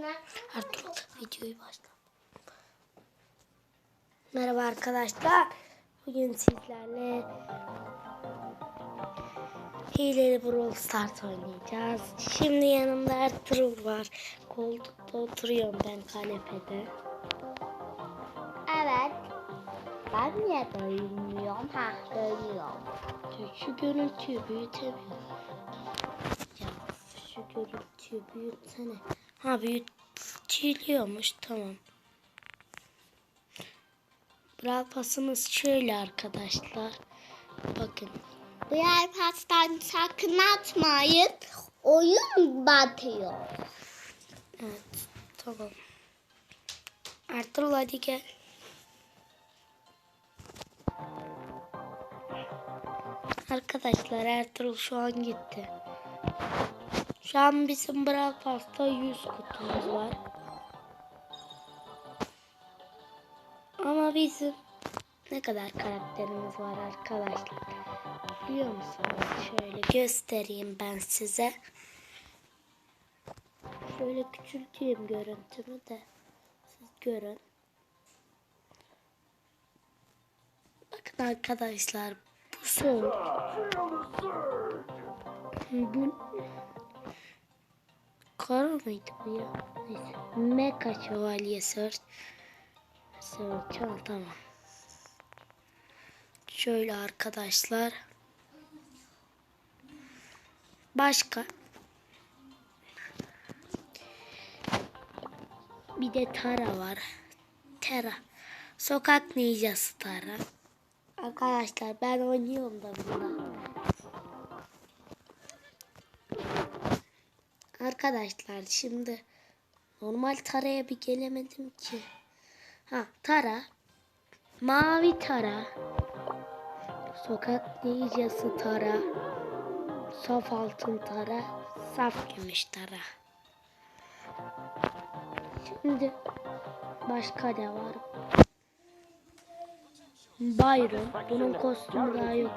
Ertuğrul videoyu başla. Merhaba arkadaşlar. Bugün sizlerle Hileli Brawl Stars oynayacağız. Şimdi yanımda Ertuğrul var. Koltukta oturuyorum ben kanepede. Evet. Ben niye dönmüyorum? Ha dönüyorum. Şu görüntüyü büyütemiyorum. Ya şu görüntüyü büyütsene. Ha büyütülüyormuş tamam. Brawl pasımız şöyle arkadaşlar. Bakın. Bu yer pastan sakın atmayın. Oyun batıyor. Evet tamam. Ertuğrul hadi gel. Arkadaşlar Ertuğrul şu an gitti. Şu an bizim Brawl Pass'ta 100 kutumuz var. Ama bizim ne kadar karakterimiz var arkadaşlar. Biliyor musunuz? Şöyle göstereyim ben size. Şöyle küçülteyim görüntümü de siz görün. Bakın arkadaşlar bu son. Bu Kara mıydı bu ya? Neyse. Mecha Şövalye Search. Search tamam. Şöyle arkadaşlar. Başka. Bir de Tara var. Tara. Sokak ninjası Tara. Arkadaşlar ben oynuyorum da bununla. Arkadaşlar şimdi normal Tara'ya bir gelemedim ki. Ha Tara. Mavi Tara. Sokak ninjası Tara. Saf altın Tara. Saf gümüş Tara. Şimdi başka ne var? Byron. Bunun kostümü daha yok.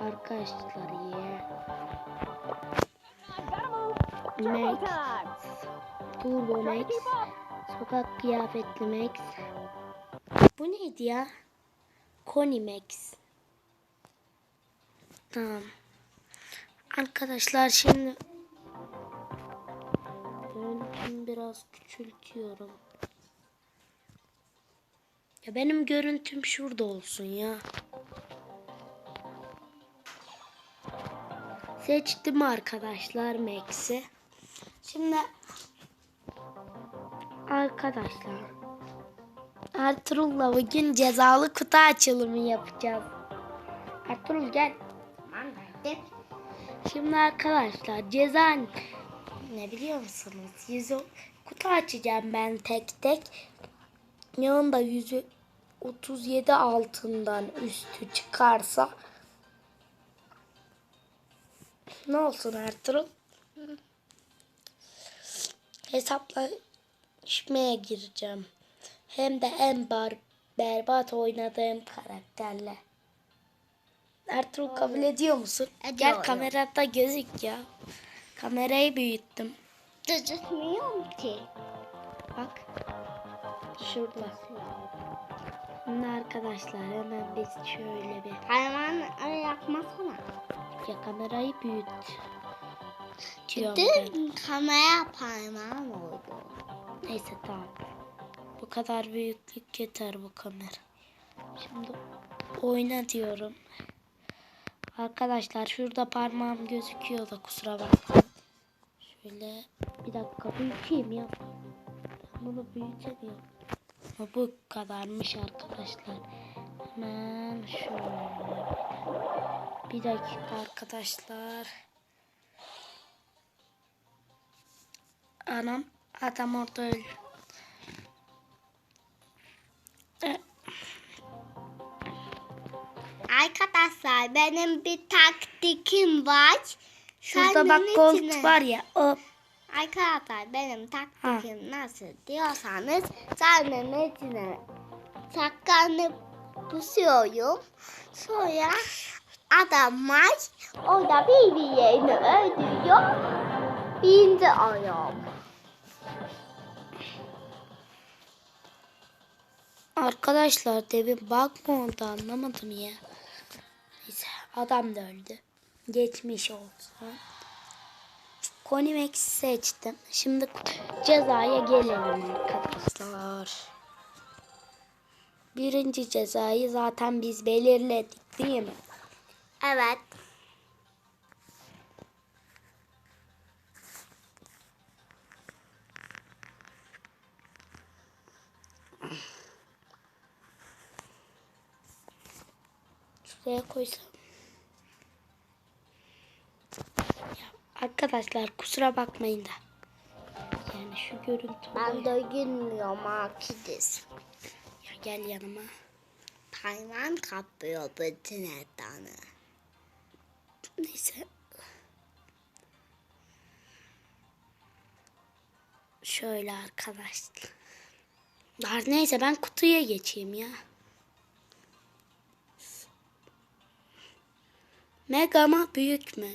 Arkadaşlar ya. Max. Turbo Max. Sokak kıyafetli Max. Bu neydi ya? Connie Max. Tamam. Arkadaşlar şimdi Görüntümü biraz küçültüyorum. Ya benim görüntüm şurada olsun ya. Seçtim arkadaşlar Max'i. Şimdi arkadaşlar Ertuğrul'la bugün cezalı kutu açılımı yapacağız. Ertuğrul gel. Şimdi arkadaşlar ceza ne biliyor musunuz? Yüzü kutu açacağım ben tek tek. Yanında yüzü 37 altından üstü çıkarsa ne olsun Ertuğrul? Hesaplaşmaya gireceğim. Hem de en bar berbat oynadığım karakterle. Ertuğrul kabul ediyor musun? Gel Ediyorum. kamerada gözük ya. Kamerayı büyüttüm. Gözükmüyorum ki. Bak. Şurada. Şimdi arkadaşlar hemen biz şöyle bir Hayvan yapmasana. ya kamerayı büyüt. Dün kamera parmağım oldu. Neyse tamam. Bu kadar büyüklük yeter bu kamera. Şimdi oyna diyorum. Arkadaşlar şurada parmağım gözüküyor da kusura bakmayın. Şöyle bir dakika büyüteyim ya. Ben bunu büyütemiyorum. Ama bu kadarmış arkadaşlar. Hemen şöyle. Bir dakika arkadaşlar. Anam adam orada öldü. E, Arkadaşlar benim bir taktikim var. Şurada Kendin bak gold içine- var ya o Arkadaşlar benim taktikim nasıl diyorsanız sarnın içine saklanıp pusuyorum. Sonra adamlar orada birbirlerini öldürüyor. Birinci oluyorum. Arkadaşlar demin bug mı anlamadım ya. Neyse adam da öldü. Geçmiş olsun. Konimex seçtim. Şimdi cezaya gelelim arkadaşlar. Birinci cezayı zaten biz belirledik değil mi? Evet. Şuraya koysam. Ya arkadaşlar kusura bakmayın da. Yani şu görüntü Ben de gülmüyorum Akidiz. Ya gel yanıma. Hayvan kaplıyor bütün ekranı. Neyse. Şöyle arkadaşlar. Neyse ben kutuya geçeyim ya. Mega mı büyük mü?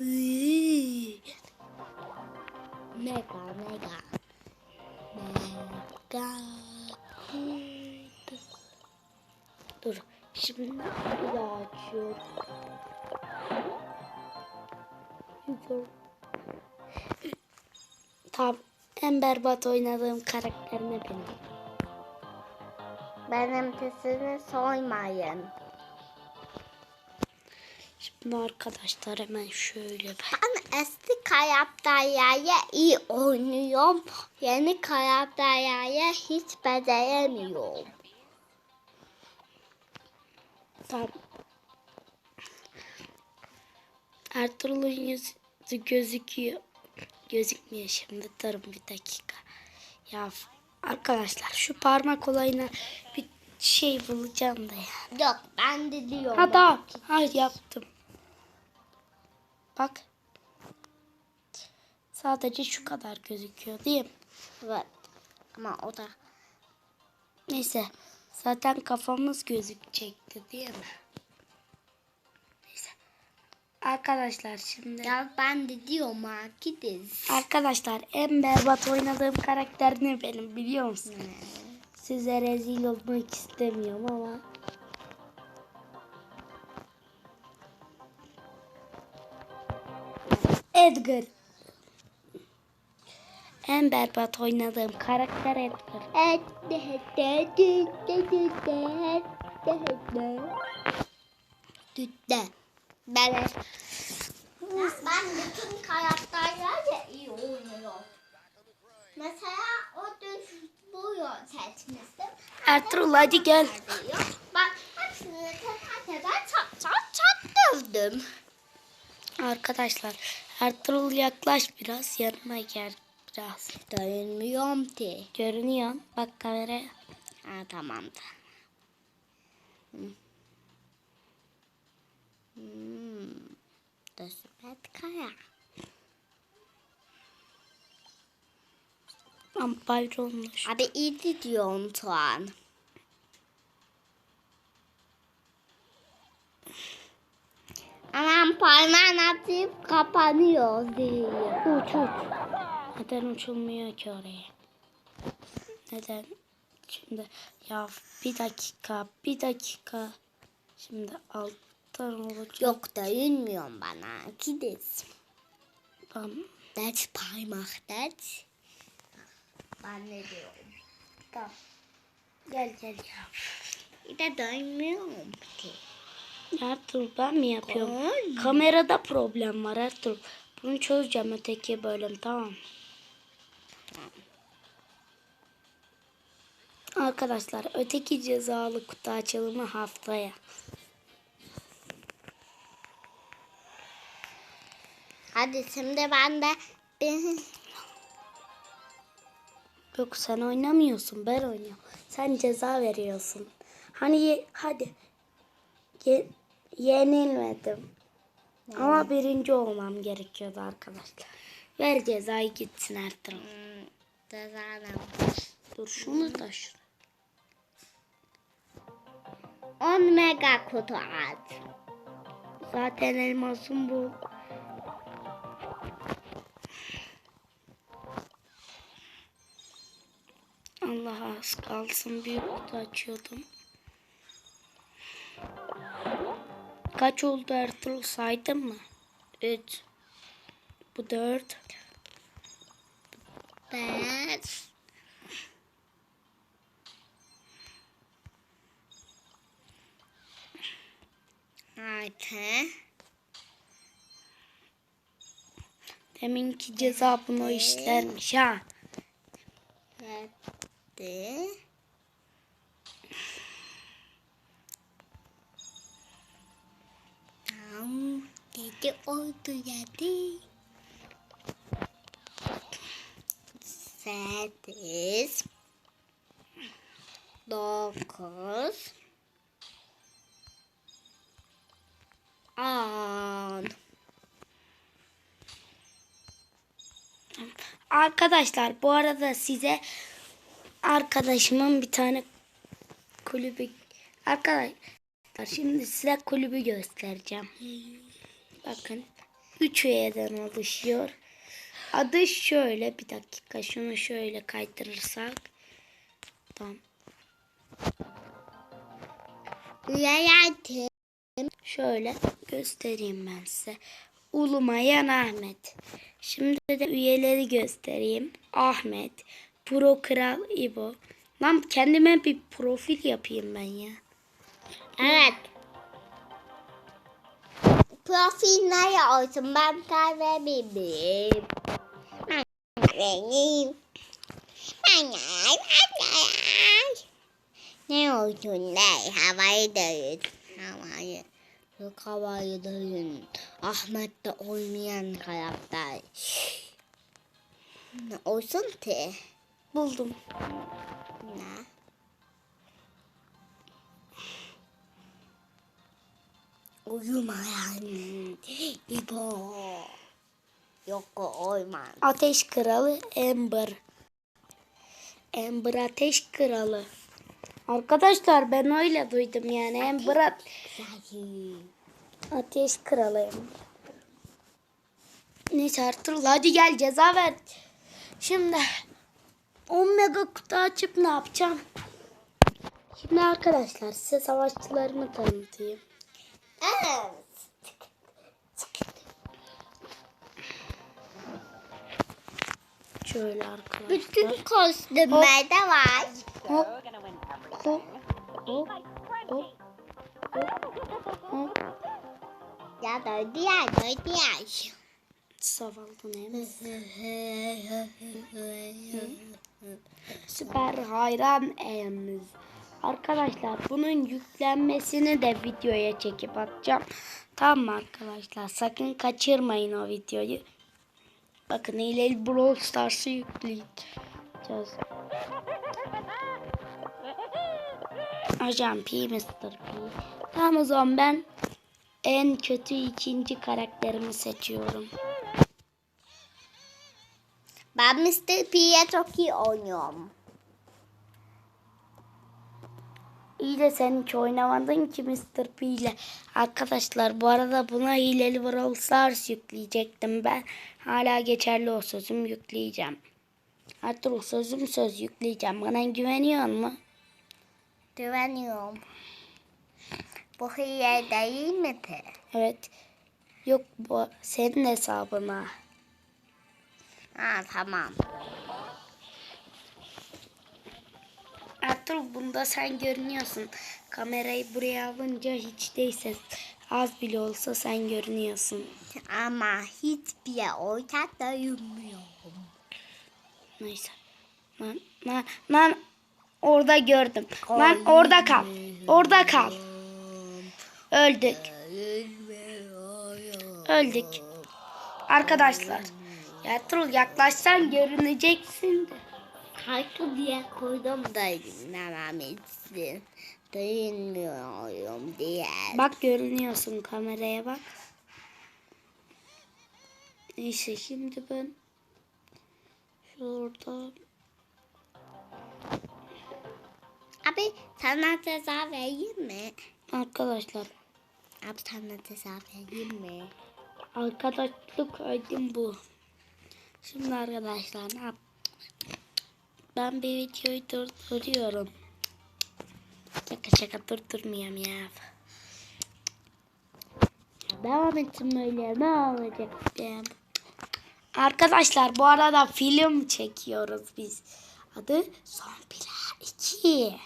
Büyük. Mega mega. Mega. Dur. Şimdi bir daha açıyorum. Tamam. En berbat oynadığım karakter ne benim? Benim sesini soymayın. Şimdi arkadaşlar hemen şöyle ben. Ben eski karakterlerle iyi oynuyorum. Yeni karakterlerle hiç beceremiyorum. Tamam. Ertuğrul'un yüzü gözüküyor. Gözükmüyor şimdi. Durun bir dakika. Ya arkadaşlar şu parmak olayına bir şey bulacağım da ya. Yok ben de diyorum. Hatta hayır yaptım. Bak. Sadece şu kadar gözüküyor değil mi? Evet. Ama o da Neyse. Zaten kafamız gözükecekti değil mi? Neyse. Arkadaşlar şimdi. ya ben de diyorum Akidiz. Arkadaşlar en berbat oynadığım karakter ne benim biliyor musun? Size rezil olmak istemiyorum ama. Edgar. En berbat oynadığım karakter Edgar. Ben ben bütün karakterlerle iyi oynuyorum. Mesela o dün futbol seçmiştim. Ertuğrul hadi gel. Ben hepsini teker teker çat çat çat dövdüm. Arkadaşlar Ertuğrul yaklaş biraz yanıma gel biraz. Dayanmıyorum ki. Görünüyor. Bak kameraya. Ha tamam da. Hmm. Hmm. Kaya. Ama bayrammış. Abi iyi diyorsun şu parmağını atıp kapanıyor diyor. Uç uç. Neden uçulmuyor ki oraya? Neden? Şimdi ya bir dakika bir dakika. Şimdi alttan olacak. Yok da inmiyorum bana. Gidiz. Tamam. Ders parmak ders. Ben ne diyorum? Tamam. Gel gel ya. Bir de dönmüyorum ki. Ertuğrul ben mi yapıyorum? Ay. Kamerada problem var Ertuğrul. Bunu çözeceğim öteki bölüm tamam. Arkadaşlar öteki cezalı kutu açılımı haftaya. Hadi şimdi ben de Yok sen oynamıyorsun ben oynuyorum. Sen ceza veriyorsun. Hani hadi. Ye- yenilmedim. Ama birinci olmam gerekiyordu arkadaşlar. Ver cezayı gitsin Ertuğrul. Hmm, cezanım. Dur şunu da şunu. 10 mega kutu at. Zaten elmasım bu. Allah Az kalsın büyük kutu açıyordum. Kaç oldu Ertuğrul saydın mı? 3. Bu 4. Beş. Altı. Deminki ceza bunu işlermiş ha. Yedi. Tamam. Yedi oldu yedi. Sekiz. Dokuz. On. Arkadaşlar bu arada size arkadaşımın bir tane kulübü şimdi size kulübü göstereceğim. Bakın 3 üyeden oluşuyor. Adı şöyle bir dakika şunu şöyle kaydırırsak tamam. Şöyle göstereyim ben size. Ulumayan Ahmet. Şimdi de üyeleri göstereyim. Ahmet, Pro Kral İbo. Lan kendime bir profil yapayım ben ya. Evet. Profil ne olsun? Ben kahve bebeğim. Ben benim. Ben Ne olsun ne? Havayı dayın. Havayı. Yok havayı dayın. Ahmet de oynayan karakter. Ne olsun ki? Buldum. Ne? Uyumayan İbo. Yok uyman. Ateş Kralı Ember. Ember Ateş Kralı. Arkadaşlar ben öyle duydum yani Ember At- Ateş Kralı. Neyse Ertuğrul hadi gel ceza ver. Şimdi 10 mega kutu açıp ne yapacağım? Şimdi arkadaşlar size savaşçılarımı tanıtayım. Evet. Şöyle arkadaşlar. Bütün kostümlerde var. Hop. Hop. Hop. Hop. Hop. Ya döndü ya döndü ya. Savaldın hem. Süper hayran emz. Arkadaşlar bunun yüklenmesini de videoya çekip atacağım. Tamam arkadaşlar? Sakın kaçırmayın o videoyu. Bakın hileli Brawl Stars'ı yükleyeceğiz. Ajan P, Mr. P. Tamam o zaman ben en kötü ikinci karakterimi seçiyorum. Ben Mr. P'ye çok iyi oynuyorum. İyi de sen hiç oynamadın ki Mr. P ile. Arkadaşlar bu arada buna hileli Brawl Stars yükleyecektim ben. Hala geçerli o sözüm yükleyeceğim. Artık o sözüm söz yükleyeceğim. Bana güveniyor mu? Güveniyorum. Bu hile değil mi ki? Evet. Yok bu senin hesabına. Ha tamam. Ertuğrul bunda sen görünüyorsun. Kamerayı buraya alınca hiç değilse az bile olsa sen görünüyorsun. Ama hiçbir orta duymuyorum. Neyse. Lan, lan, lan orada gördüm. Lan orada kal. Orada kal. Öldük. Öldük. Arkadaşlar. Ertuğrul yaklaşsan görüneceksin de. Kalkı diye koydum da dinlemem için. Duymuyorum diye. Bak görünüyorsun kameraya bak. Neyse şimdi ben şurada Abi sana ceza vereyim mi? arkadaşlar Abi sana ceza vereyim mi? arkadaşlık aydım bu. Şimdi arkadaşlar ne yap? Ben bir videoyu durduruyorum. Şaka şaka durdurmayayım ya. Devam etsin böyle ne olacak ya. Arkadaşlar bu arada film çekiyoruz biz. Adı Zombiler 2. Yeah.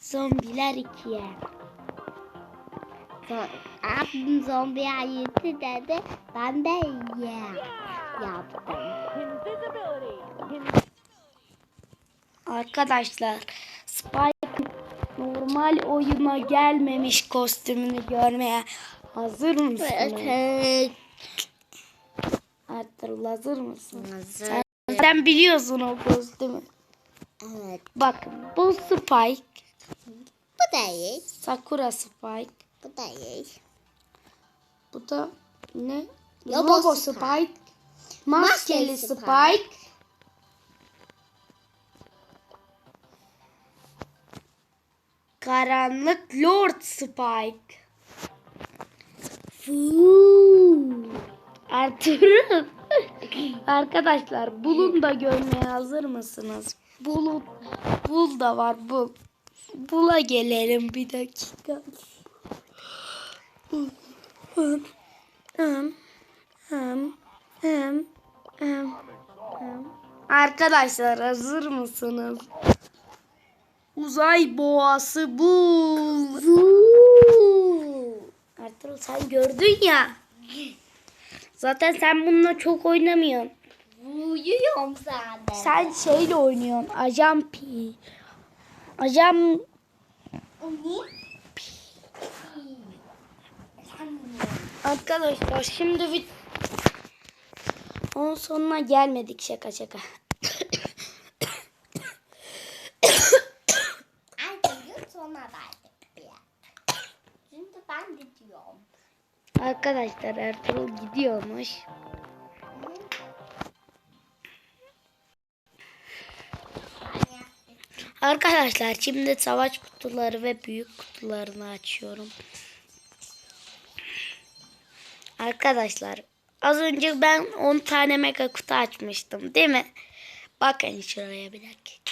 Zombiler 2. Zo- Abim zombi ayeti dedi. Ben de yeah yaptım. Arkadaşlar Spike normal oyuna gelmemiş kostümünü görmeye hazır mısınız? Evet. Ertuğrul hazır mısın? Hazır. Sen, sen biliyorsun o kostümü. Evet. Bakın bu Spike, Bu değil. Sakura Spike. Bu değil. Bu da ne? Robo Robo Spike. Spike. Maskeli Spike. Karanlık Lord Spike. Fuu. Ertuğrul. Arkadaşlar bulun da görmeye hazır mısınız? Bulun. Bul da var bul. Bula gelelim bir dakika. Hım, hım, hım, hım. Arkadaşlar hazır mısınız? Uzay boğası bul. Ertuğrul sen gördün ya. Zaten sen bununla çok oynamıyorsun. Uyuyorum zaten. Sen şeyle oynuyorsun. Ajan P. Ajan Arkadaşlar şimdi bir onun sonuna gelmedik şaka şaka. Bir yer. Şimdi ben gidiyorum. Arkadaşlar Ertuğrul gidiyormuş. Arkadaşlar şimdi savaş kutuları ve büyük kutularını açıyorum. Arkadaşlar az önce ben 10 tane mega kutu açmıştım değil mi? Bakın şuraya bir dakika.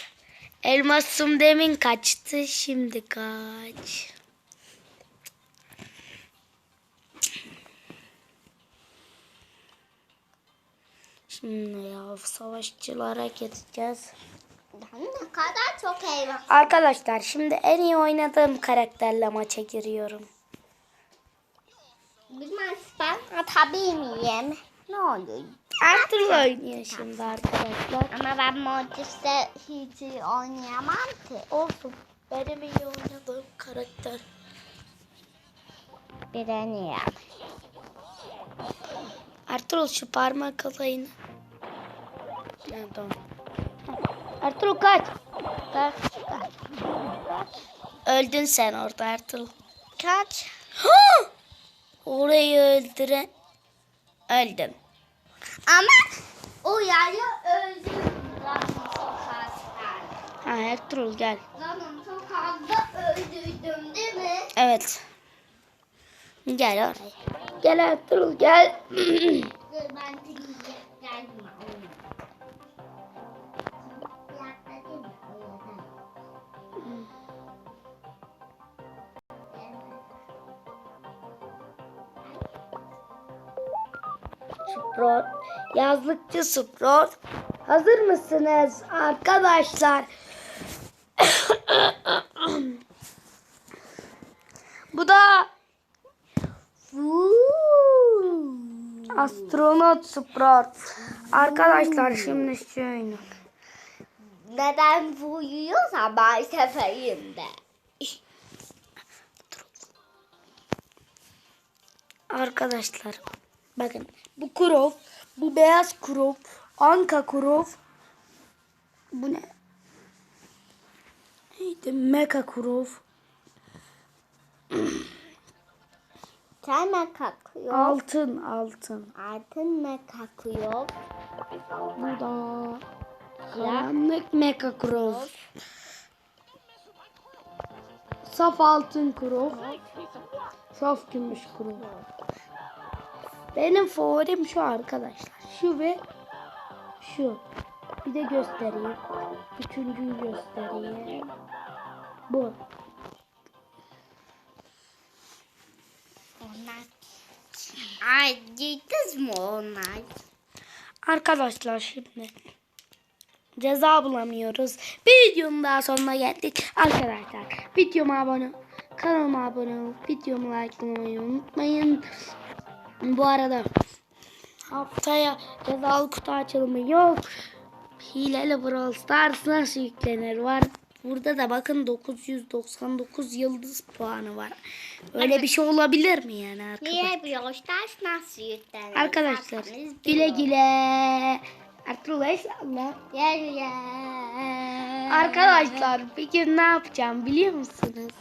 Elmasım demin kaçtı şimdi kaç? Şimdi ya savaşçılara geçeceğiz. Ne kadar çok eyvah. Arkadaşlar şimdi en iyi oynadığım karakterle maça giriyorum. Bilmem ben atabilir miyim? Ne olur. Ertuğrul oynuyor şimdi arkadaşlar. Ama ben Mortis'te hiç oynayamam ki. Olsun. Benim iyi oynadığım karakter. Bir deneyeyim. Ertuğrul şu parmak alayını. Ha, tamam. Ertuğrul kaç. Kaç. Kaç. Öldün sen orada Ertuğrul. Kaç. Orayı öldüren. Öldün. Ama o yarı öldüm. Zanım sokakta. Ha Ertuğrul gel. Zanım sokakta öldürdüm değil mi? Evet. Gel oraya. Gel Ertuğrul gel. Ben? Sprot. Yazlıkçı Sprot. Hazır mısınız arkadaşlar? Bu da astronot Sprot. Arkadaşlar şimdi şöyle. Neden uyuyorsa ben seferim de. Arkadaşlar bakın bu kurov, bu beyaz kurov, anka kurov. Bu ne? Neydi? Meka kurov. Sen ne kalkıyor? Altın altın. Altın ne kalkıyor? Bu da karanlık meka kurov. Saf altın kurov. Saf gümüş kurov. Benim favorim şu arkadaşlar. Şu ve Şu. Bir de göstereyim. Üçüncüyü göstereyim. Bu. Onlar. Ay gittiniz mi onlar? Arkadaşlar şimdi ceza bulamıyoruz. Bir videonun daha sonuna geldik. Arkadaşlar videoma abone kanalıma abone olup videomu likelamayı unutmayın. Bu arada haftaya cezalı kutu açılımı yok. Hileli Brawl Stars nasıl yüklenir var. Burada da bakın 999 yıldız puanı var. Öyle bir şey olabilir mi yani arkadaşlar? Niye bir hoştaş nasıl yüklenir? Arkadaşlar güle güle. Arkadaşlar. Gel gel. Arkadaşlar bir gün ne yapacağım biliyor musunuz?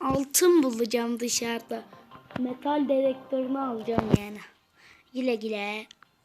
Altın bulacağım dışarıda. Metal dedektörünü alacağım yani. Güle güle.